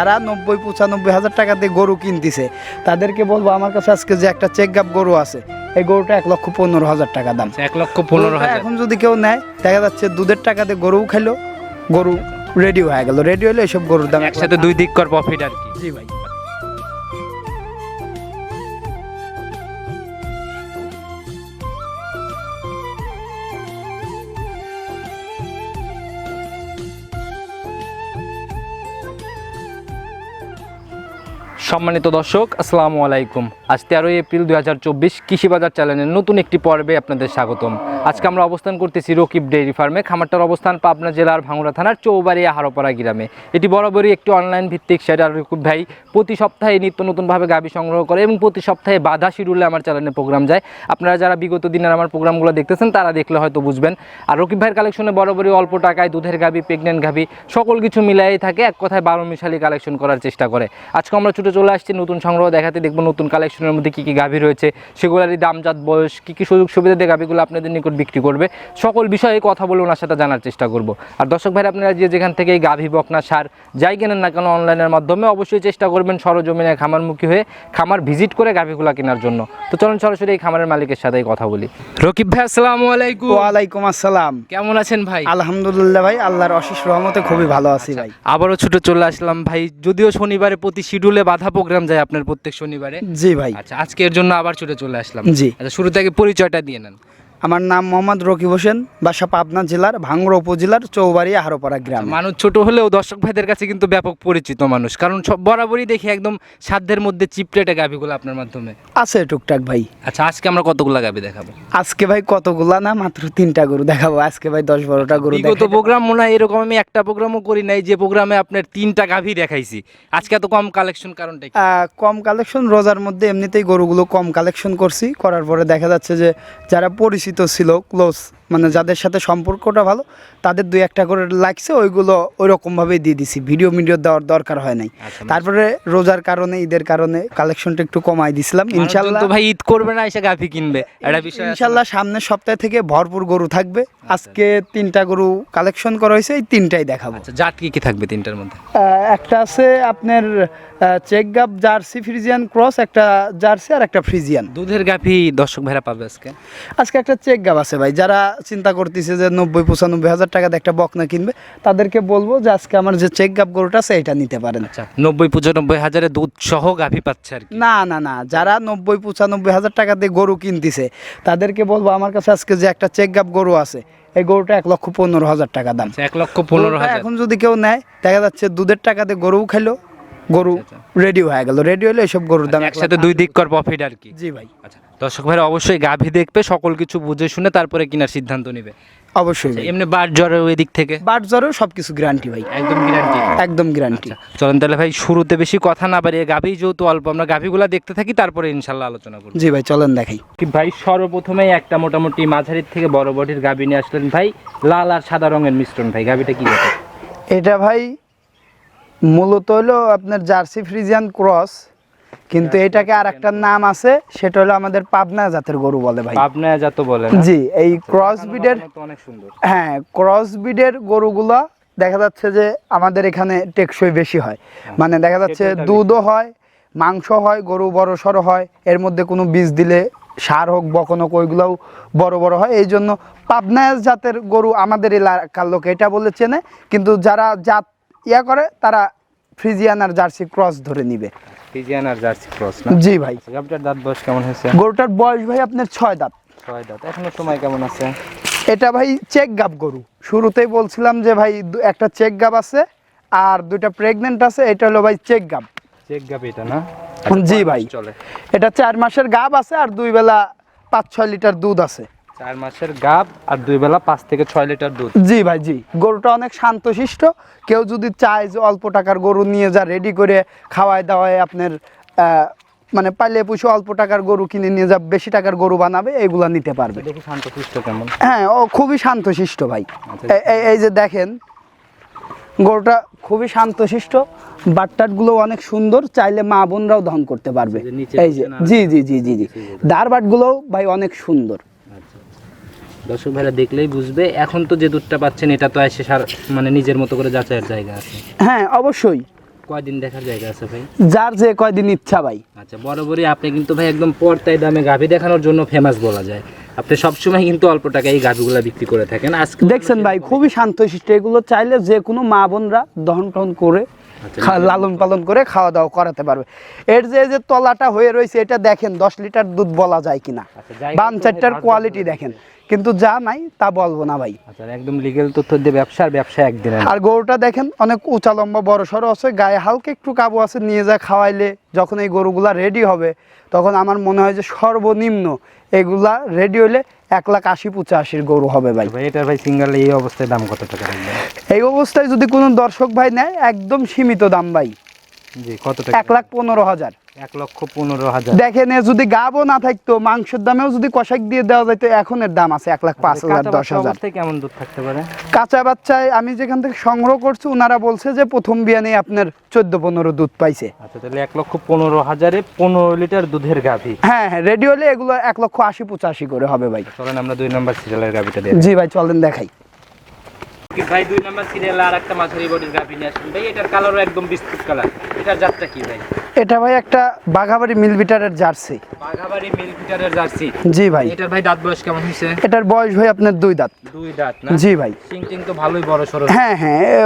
যারা নব্বই পঁচানব্বই হাজার টাকা দিয়ে গরু কিনতেছে। তাদেরকে বলব আমার কাছে আজকে যে একটা চেক গাপ গরু আছে এই গরুটা এক লক্ষ পনেরো হাজার টাকা দাম। এক লক্ষ পনেরো হাজার। এখন যদি কেউ নেয় দেখা যাচ্ছে দুধের টাকা দিয়ে গরুও খেলো গরু রেডি হয়ে গেল। রেডি হলে এইসব গরুর দাম একসাথে দুই দিক কর প্রফিট আর কি। জি ভাই। সম্মানিত দর্শক, আসসালামু আলাইকুম। আজ তেরোই এপ্রিল দু হাজার চব্বিশ কৃষিবাজার চ্যানেলের নতুন একটি পর্বে আপনাদের স্বাগতম। আজকে আমরা অবস্থান করতেছি রকিব ডেইরি ফার্মে। খামারটার অবস্থান পাবনা জেলার ভাঙ্গুড়া থানার চৌবাড়িয়া হারোপাড়া গ্রামে। এটি বরাবরই একটি অনলাইন ভিত্তিক আর রকিব ভাই প্রতি সপ্তাহে নিত্য নতুনভাবে গাভী সংগ্রহ করে এবং প্রতি সপ্তাহে বাধা শিডিউলে আমার চ্যানেলে প্রোগ্রাম যায়। আপনারা যারা বিগত দিনের আমার প্রোগ্রামগুলো দেখতেছেন, তারা দেখলে হয়তো বুঝবেন। আর রকিব ভাইয়ের কালেকশনে বরাবরই অল্প টাকায় দুধের গাবি প্রেগনেন্ট গাভী সকল কিছু মিলাই থাকে, এক কথায় বারো মিশালি কালেকশন করার চেষ্টা করে। আজকে আমরা ছুটে চলে আসছি নতুন সংগ্রহ দেখাতে, দেখব নতুন কালেকশনের মধ্যে কী কী গাভী রয়েছে, সেগুলোরই দামজাত বয়স, কী কী সুযোগ সুবিধা দিয়ে গাভীগুলো আপনাদের নিকট বিক্রি করবে। সকল বিষয়ে কথা বলে ওনার সাথে জানার চেষ্টা করব। আর দর্শক ভাই আপনারা যে যেখান থেকে এই গাভী বকনা সার যাই কেনেন না কেন অনলাইনের মাধ্যমে অবশ্যই চেষ্টা করবেন সরজমিনে খামারমুখী হয়ে খামার ভিজিট করে গাভীগুলো কেনার জন্য। তো চলুন সরাসরি এই খামারের মালিকের সাথেই কথা বলি। রকিব ভাই আসসালামু আলাইকুম। ওয়ালাইকুম আসসালাম। কেমন আছেন ভাই? আলহামদুলিল্লাহ ভাই আল্লাহর অশেষ রহমতে খুবই ভালো আছি ভাই। আবারও ছুটে চলে আসলাম ভাই। যদিও শনিবারে প্রতি শিডিউলে বাধা প্রোগ্রাম যায় আপনার প্রত্যেক শনিবারে। জি ভাই। আচ্ছা আজকের জন্য আবার ছুটে চলে আসলাম। জি। আচ্ছা শুরু থেকে পরিচয়টা দিয়ে নেন। আমার নাম মোহাম্মদ রকিব হোসেন বাসা পাবনা জেলার ভাঙ্গুড়া উপজেলার চৌবাড়িয়া হারোপাড়া গ্রাম। মানুষ ছোট হলেও দর্শক ভাইদের কাছে কিন্তু ব্যাপক পরিচিত মানুষ কারণ সব বরাবরই দেখি একদম সাধ্যের মধ্যে চিপলেটে গাভিগুলো আপনার মাধ্যমে। আছে টুকটাক ভাই। আচ্ছা আজকে আমরা কতগুলো গাভি দেখাবো? আজকে ভাই কতগুলা না মাত্র তিনটা গরু দেখাবো। আজকে ভাই দশ বারোটা গরু বিগত দেখাই প্রোগ্রাম মনে হয় এরকম আমি একটা প্রোগ্রামও করি নাই যে প্রোগ্রামে আপনার তিনটা গাভি দেখাইছি। আজকে এত কম কালেকশন কারণটা কম কালেকশন রোজার মধ্যে এমনিতেই গরুগুলো কম কালেকশন করছি। করার পরে দেখা যাচ্ছে যে যারা পরিচিত ছিল ক্লোজ। মানে যাদের সাথে সম্পর্কটা ভালো তাদের দুই একটা করে লাগছে ওইগুলো ওই রকমভাবেই দিয়ে দিছি। ভিডিও মিডিও দেওয়ার দরকার হয় নাই। আচ্ছা, তারপরে রোজার কারণে ঈদের কারণে কালেকশনটা একটু কমাই দিছিলাম ইনশাল্লাহ। ভাই ঈদ করবে না এসে গাভি কিনবে। একটা বিষয় ইনশাল্লাহ সামনের সপ্তাহ থেকে ভরপুর গরু থাকবে। আজকে তিনটা গরু কালেকশন করা হয়েছে এই তিনটাই দেখাবো। আচ্ছা জাত কি কি থাকবে তিনটার মধ্যে? একটা আছে আপনার চেক গাপ জার্সি ফ্রিজিয়ান ক্রস একটা জার্সি আর একটা ফ্রিজিয়ান। দুধের গাভি দর্শক ভাইরা পাবে আজকে। আজকে একটা চেক গাপ আছে ভাই যারা চিন্তা করতেছে যে নব্বই পঁচানব্বই হাজার টাকা দিয়ে একটা বকনা কিনবে। তাদেরকে বলব যে আজকে আমার যে চেক গাপ গরুটা আছে এটা নিতে পারেন। আচ্ছা নব্বই পঁচানব্বই হাজারে দুধ সহ গাভি পাচ্ছে আর কি। না না না যারা নব্বই পঁচানব্বই হাজার টাকা দিয়ে গরু কিনতেছে তাদেরকে বলব আমার কাছে আজকে যে একটা চেক গাপ গরু আছে এই গরুটা এক লক্ষ পনেরো হাজার টাকা দাম। আচ্ছা, এক লক্ষ পনেরো হাজার। এখন যদি কেউ নেয় দেখা যাচ্ছে দুধের টাকা দিয়ে গরুও খাইলো গরু আচ্ছা, রেডি হয়ে গেল। রেডি হলে এসব গরুর দাম একসাথে দুই দিক কর প্রফিট আর কি। জি ভাই। আচ্ছা দর্শক ভাইরা অবশ্যই গাভী দেখবে সকল কিছু বুঝে শুনে তারপরে কেনার সিদ্ধান্ত নেবে। অবশ্যই ভাই। এমনি বাট জ্বরের ওই দিক থেকে? বাট জ্বরেও সবকিছু গ্যারান্টি ভাই। একদম গ্যারান্টি একদম গ্যারান্টি চলেন তাহলে ভাই শুরুতে বেশি কথা না বাড়িয়ে গাভী যেহেতু অল্প আমরা গাভীগুলা দেখতে থাকি তারপরে ইনশাল্লাহ আলোচনা করব। জি ভাই চলেন দেখাই। কি ভাই সর্বপ্রথমেই একটা মোটামুটি মাঝারির থেকে বড় বডির গাভী নিয়ে আসলেন ভাই লাল আর সাদা রঙের মিশ্রণ ভাই গাভীটা কি? এটা ভাই মূলত হলো আপনার জার্সি ফ্রিজিয়ান ক্রস কিন্তু এটাকে আর একটা নাম আছে সেটা হলো আমাদের পাবনা জাতের গরু বলে ভাই। পাবনা যত বলেন জি এই ক্রস বিডের অনেক সুন্দর। হ্যাঁ ক্রস বিডের গরুগুলা দেখা যাচ্ছে যে আমাদের এখানে টেকসই বেশি হয়। মানে দেখা যাচ্ছে দুধও হয় মাংস হয় গরু বড় সড়ো হয় এর মধ্যে কোনো বীজ দিলে সার হোক বকন হোক ওইগুলোও বড় বড় হয়। এই জন্য পাবনা জাতের গরু আমাদের এলাকার লোক এটা বলে চেনে কিন্তু যারা জাত ইয়া করে তারা ফ্রিজিয়ান আর জার্সি ক্রস ধরে নিবে। ফিজিয়ান আর জার্সি ক্রস না? জি ভাই। গাভীটার দাঁত বয়স কেমন হয়েছে? গরুটার বয়স ভাই আপনার ছয় দাঁত। ছয় দাঁত। এখনও সময় কেমন আছে? এটা ভাই চেক গাব গরু। শুরুতেই বলছিলাম যে ভাই একটা চেক গাব আছে আর দুইটা প্রেগনেন্ট আছে এটা হলো ভাই চেক গাব। চেক গাভী এটা না? জি ভাই। চলে। এটা চার মাসের গাব আছে আর দুই বেলা পাঁচ ছয় লিটার দুধ আছে। চার মাসের গাব আর দুই বেলা পাঁচ থেকে ছয় লিটার দুধ। জি ভাই জি। গরুটা অনেক শান্তশিষ্ট। কেউ যদি চায় যে অল্প টাকার গরু নিয়ে যা রেডি করে খাওয়ায় দাওয়ায় আপনার মানে পাইলে পুষে অল্প টাকার গরু কিনে নিয়ে যা বেশি টাকার গরু বানাবে এগুলা নিতে পারবে। দেখি শান্ত সুস্থ কেমন। হ্যাঁ ও খুবই শান্তশিষ্ট ভাই। আচ্ছা। এই যে দেখেন গরুটা খুবই শান্তশিষ্ট বাটটাটগুলো অনেক সুন্দর চাইলে মা বোনরাও দহন করতে পারবে। এই যে জি জি জি জি জি। দার বাটগুলোও ভাই অনেক সুন্দর। দর্শক ভাইরা দেখলেই বুঝবে। এখন তো যে দুধটা পাচ্ছেন এটা তো এসে সার মানে নিজের মতো করে যাচাইয়ের জায়গা আছে। হ্যাঁ অবশ্যই। কয়দিন দেখার জায়গা আছে ভাই? যার যে কয়দিন ইচ্ছা ভাই। আচ্ছা বরাবরই আপনি কিন্তু ভাই একদম পর্তায় দামে গাভি দেখানোর জন্য ফেমাস বলা যায়। আপনি সবসময় কিন্তু অল্প টাকায় এই গাভিগুলো বিক্রি করে থাকেন। আজকে দেখছেন ভাই খুবই শান্তশিষ্ট। এগুলো চাইলে যে কোনো মা বোনরা দহন টহন করে আচ্ছা, লালন পালন করে খাওয়া দাওয়া করাতে পারবে। এর যে যে তলাটা হয়ে রয়েছে এটা দেখেন দশ লিটার দুধ বলা যায় কিনা। আচ্ছা, তো চারটার কোয়ালিটি দেখেন। কিন্তু যা নাই তা বলব না ভাই। আচ্ছা একদম লিগেল তথ্য দিয়ে ব্যবসার ব্যবসা একদিন আর গরুটা দেখেন অনেক উঁচা লম্বা বড় সড়ো আছে গায়ে হালকা একটু কাবু আছে নিয়ে যা খাওয়াইলে যখন এই গরুগুলা রেডি হবে তখন আমার মনে হয় যে সর্বনিম্ন এগুলা রেডি হলে এক লাখ আশি পঁচাশির গরু হবে ভাই। ভাই এটার ভাই সিঙ্গেল এই অবস্থায় দাম কত টাকা এই অবস্থায় যদি কোনো দর্শক ভাই নেয় একদম সীমিত দাম ভাই। জি কত টাকা? এক লাখ পনেরো হাজার। এক লক্ষ পনেরো হাজার। দেখেন যদি গাবও না থাকতো মাংসের দামেও যদি কষাক দিয়ে দেওয়া যেত এখন এর দাম আছে এক লাখ পাঁচ হাজার দশ হাজার। কেমন দুধ থাকতে পারে? কাঁচা বাচ্চায় আমি যেখান থেকে সংগ্রহ করছি ওনারা বলছে যে প্রথম বিয়ানে আপনার চোদ্দ পনেরো দুধ পাইছে। আচ্ছা তাহলে এক লক্ষ পনেরো হাজারে পনেরো লিটার দুধের গাভি। হ্যাঁ হ্যাঁ রেডি হলে এগুলো এক লক্ষ আশি পঁচাশি করে হবে ভাই। চলেন আমরা দুই নম্বর সিরিয়ালের গাভিটা জি ভাই চলেন দেখাই। ভাই, দুই নাম্বার সিরিয়াল আর একটা মাঝারি বডির গাভি নিয়ে আসুন। ভাই, এটার কালারও একদম বিস্তৃত কালার এটার জাতটা কি ভাই? এটা ভাই একটা বাঘাবাড়ি মিল বিটারের জার্সি। বাঘাবাড়ি মিল্ক বিটারের জার্সি? জি ভাই। এটার ভাই দাঁত বয়স কেমন হয়েছে? এটার বয়স ভাই আপনার দুই দাঁত। দুই দাঁত না? জি ভাই। সিং টিং তো ভালোই বড় সড়ো হ্যাঁ হ্যাঁ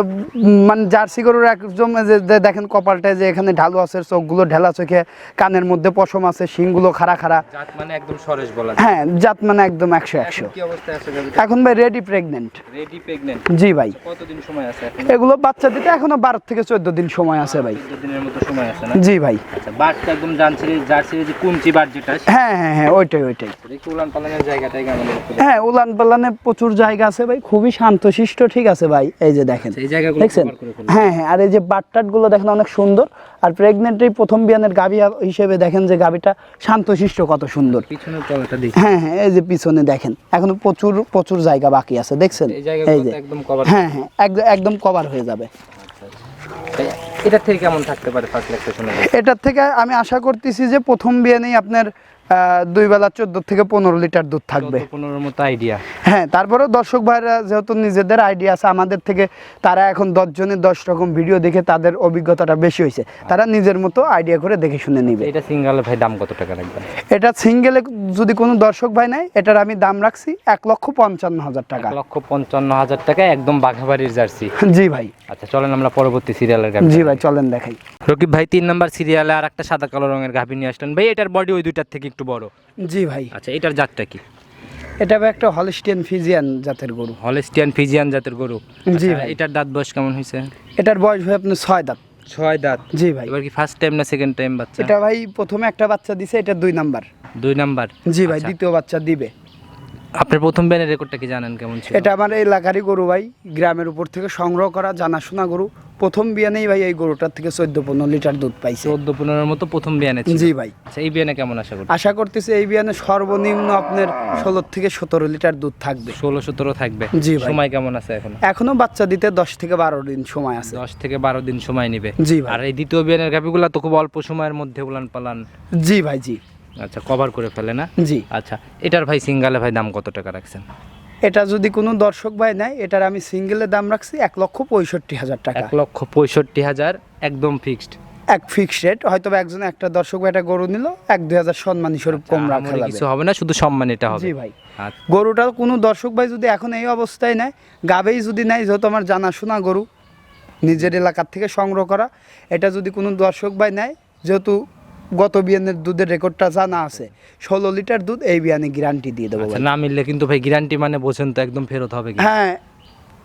মানে জার্সি গরুর একদম যে দেখেন কপালটায় যে এখানে ঢালু আছে চোখগুলো ঢেলা চোখে কানের মধ্যে পশম আছে শিংগুলো খাড়া খাড়া। জাত মানে একদম সরেশ বলা হ্যাঁ জাত মানে একদম একশো একশো। এখন কি অবস্থায় আছে এখন ভাই রেডি প্রেগনেন্ট রেডি প্রেগনেন্ট জি ভাই। কতদিন সময় আছে এগুলো বাচ্চা দিতে এখনও বারো থেকে চোদ্দ দিন সময় আছে ভাই। চোদ্দ দিনের মতো সময় আছে না? জি ভাই। আচ্ছা বাটটা একদম জানছিলি জার্সির যে কুঞ্চি বাট যেটা হ্যাঁ হ্যাঁ হ্যাঁ ওইটাই ওইটাই। উলান পালানের জায়গাটাই হ্যাঁ উলান পালানে প্রচুর জায়গা আছে ভাই খুবই শান্তশিষ্ট ঠিক আছে ভাই এই যে দেখেন। এই জায়গাগুলো দেখছেন। হ্যাঁ হ্যাঁ আর এই যে বাটটাটগুলো দেখেন অনেক সুন্দর আর প্রেগনেন্টের প্রথম বিয়ানের গাভী হিসেবে দেখেন যে গাভীটা শান্তশিষ্ট কত সুন্দর। পিছনের তলাটা দেখি। হ্যাঁ হ্যাঁ এই যে পিছনে দেখেন এখনও প্রচুর প্রচুর জায়গা বাকি আছে দেখছেন? এই যে। একদম কভার হ্যাঁ হ্যাঁ একদম একদম কভার হয়ে যাবে। এটা থেকে কেমন থাকতে পারে ফার্স্ট এটার থেকে আমি আশা করতেছি যে প্রথম বিয়ানেই আপনার দুই বেলা চোদ্দ থেকে পনেরো লিটার দুধ থাকবে। পনেরোর মতো আইডিয়া হ্যাঁ তারপরেও দর্শক ভাইরা যেহেতু নিজেদের আইডিয়া আছে আমাদের থেকে তারা এখন দশ জনের দশ রকম ভিডিও দেখে তাদের অভিজ্ঞতাটা বেশি হয়েছে। তারা নিজের মতো আইডিয়া করে দেখে শুনে নিবে। এটা সিঙ্গেল ভাই দাম কত টাকা লাগবে? এটা সিঙ্গেলে যদি কোনো দর্শক ভাই নেয় এটার আমি দাম রাখছি এক লক্ষ পঞ্চান্ন হাজার টাকা। এক লক্ষ পঞ্চান্ন হাজার টাকা একদম বাঘাবাড়ির জার্সি। জি ভাই। আচ্ছা চলেন আমরা পরবর্তী সিরিয়ালের জি ভাই চলেন দেখাই। রকিব ভাই তিন নম্বর সিরিয়ালে আর একটা সাদা কালো রঙের গাভি নিয়ে আসলেন। ভাই এটার বডি ওই দুইটার থেকে একটু বড়? জি ভাই। আচ্ছা এটার জাতটা কি? এটা ভাই একটা হলিস্টিয়ান ফিজিয়ান জাতের গরু। হলেস্টিয়ান ফিজিয়ান জাতের গরু। জি আচ্ছা, ভাই। এটার দাঁত বয়স কেমন হয়েছে? এটার বয়স ভাই আপনার ছয় দাঁত। ছয় দাঁত। জি ভাই। এবার কি ফার্স্ট টাইম না সেকেন্ড টাইম বাচ্চা? এটা ভাই প্রথমে একটা বাচ্চা দিছে এটা দুই নাম্বার। দুই নাম্বার? জি ভাই আচ্ছা, দ্বিতীয় বাচ্চা দিবে। আপনার প্রথম ব্যানের রেকর্ডটা কি জানেন কেমন ছিল? এটা আমার এলাকারই গরু ভাই গ্রামের উপর থেকে সংগ্রহ করা জানাশোনা গরু। প্রথম বিয়ানেই ভাই এই গরুটার থেকে চোদ্দ পনেরো লিটার দুধ পাইছে। চোদ্দ পনেরোর মতো প্রথম বিয়ানে জি ভাই। আচ্ছা এই বিয়ানে কেমন আশা করছেন? আশা করতেছি এই বিয়ানে সর্বনিম্ন আপনার ষোলো থেকে সতেরো লিটার দুধ থাকবে। ষোলো সতেরো থাকবে। জি ভাই। সময় কেমন আছে এখন? এখনও বাচ্চা দিতে দশ থেকে বারো দিন সময় আছে। দশ থেকে বারো দিন সময় নেবে। জি ভাই। আর এই দ্বিতীয় বিয়ানের গাভিগুলো তো খুব অল্প সময়ের মধ্যে উলান পালান জি ভাই জি। আচ্ছা কভার করে ফেলে না? জি। আচ্ছা এটার ভাই সিঙ্গালে ভাই দাম কত টাকা রাখছেন? এটা যদি কোনো দর্শক ভাই নেয় এটার আমি সিঙ্গেলের দাম রাখছি এক লক্ষ পঁয়ষট্টি হাজার টাকা। এক লক্ষ পঁয়ষট্টি হাজার একদম ফিক্সড এক ফিক্সড রেট হয়তো একজন একটা দর্শক ভাই একটা গরু নিল এক দুই হাজার সম্মানী স্বরূপ কম রাখা আচ্ছা, কিছু হবে না শুধু সম্মান এটা হবে। জি ভাই। আচ্ছা। গরুটা কোনো দর্শক ভাই যদি এখন এই অবস্থায় নেয় গাবেই যদি নেয় যেহেতু আমার জানাশোনা গরু নিজের এলাকার থেকে সংগ্রহ করা এটা যদি কোনো দর্শক ভাই নেয় যেহেতু গত বিয়ানের দুধের রেকর্ডটা জানা আছে। ষোলো লিটার দুধ এই বিয়ানে গ্যারান্টি দিয়ে দেবো আচ্ছা না মিললে কিন্তু ভাই গ্যারান্টি মানে বোঝেন তো একদম ফেরত হবে হ্যাঁ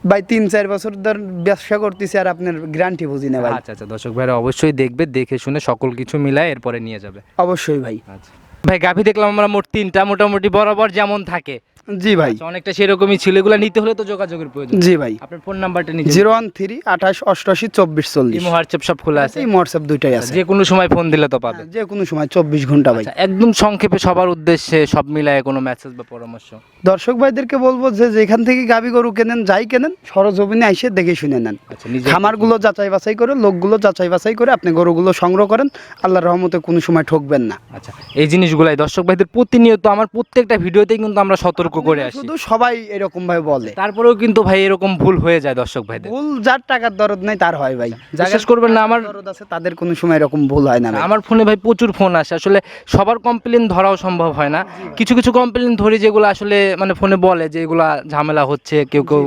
ভাই তিন চার বছর ধর ব্যবসা করতেছি আর আপনার গ্যারান্টি বুঝি না ভাই। আচ্ছা আচ্ছা দর্শক ভাই অবশ্যই দেখবে দেখে শুনে সকল কিছু মিলায় এরপরে নিয়ে যাবে। অবশ্যই ভাই। আচ্ছা। ভাই গাভি দেখলাম আমরা মোট তিনটা মোটামুটি বরাবর যেমন থাকে। জি ভাই। আচ্ছা, অনেকটা সেরকমই ছিল। এগুলো নিতে হলে তো যোগাযোগের প্রয়োজন। জি ভাই। আপনার ফোন নাম্বারটা নিচে জিরো ওয়ান থ্রি আঠাশ অষ্টআশি চব্বিশ চল্লিশ। ইমো হোয়াটসঅ্যাপ সব খোলা আছে। এই হোয়াটসঅ্যাপ দুইটাই আছে। যে কোনো সময় ফোন দিলে তো পাবে যে কোনো সময় চব্বিশ ঘণ্টা ভাই। আচ্ছা, একদম সংক্ষেপে সবার উদ্দেশ্যে সব মিলায় কোনো মেসেজ বা পরামর্শ? দর্শক ভাইদেরকে বলব যে যেখান থেকে গাবি গরু কেনেন যাই কেনেন সরজমিনে এসে দেখে শুনে নেন। আচ্ছা খামারগুলো যাচাই বাছাই করে লোকগুলো যাচাই বাছাই করে আপনি গরুগুলো সংগ্রহ করেন। আল্লাহর রহমতে কোনো সময় ঠকবেন না। আচ্ছা এই জিনিসগুলাই দর্শক ভাইদের প্রতিনিয়ত আমার প্রত্যেকটা ভিডিওতেই কিন্তু আমরা সতর্ক করে আসি। শুধু সবাই এরকম ভাবে বলে। তারপরেও কিন্তু ভাই এরকম ভুল হয়ে যায় দর্শক ভাইদের। ভুল যার টাকার দরদ নাই তার হয় ভাই। বিশ্বাস করবেন না আমার দরদ আছে তাদের কোনো সময় এরকম ভুল হয় না আমার ফোনে ভাই প্রচুর ফোন আসে আসলে সবার কমপ্লেন ধরাও সম্ভব হয় না। কিছু কিছু কমপ্লেন ধরি যেগুলো আসলে মানে ফোনে বলে যে এগুলা ঝামেলা হচ্ছে কেউ কেউ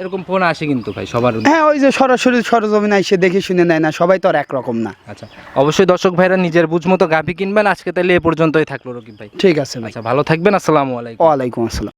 এরকম ফোন আসে কিন্তু ভাই সবার হ্যাঁ ওই যে সরাসরি সরজমিনে এসে দেখে শুনে নেয় না সবাই তো আর একরকম না। আচ্ছা অবশ্যই দর্শক ভাইরা নিজের বুঝ মতো গাভি কিনবেন আজকে তাহলে এ পর্যন্তই থাকল রকিম ভাই। ঠিক আছে আচ্ছা ভালো থাকবেন আসসালামু আলাইকুম। ওয়ালাইকুম আসসালাম।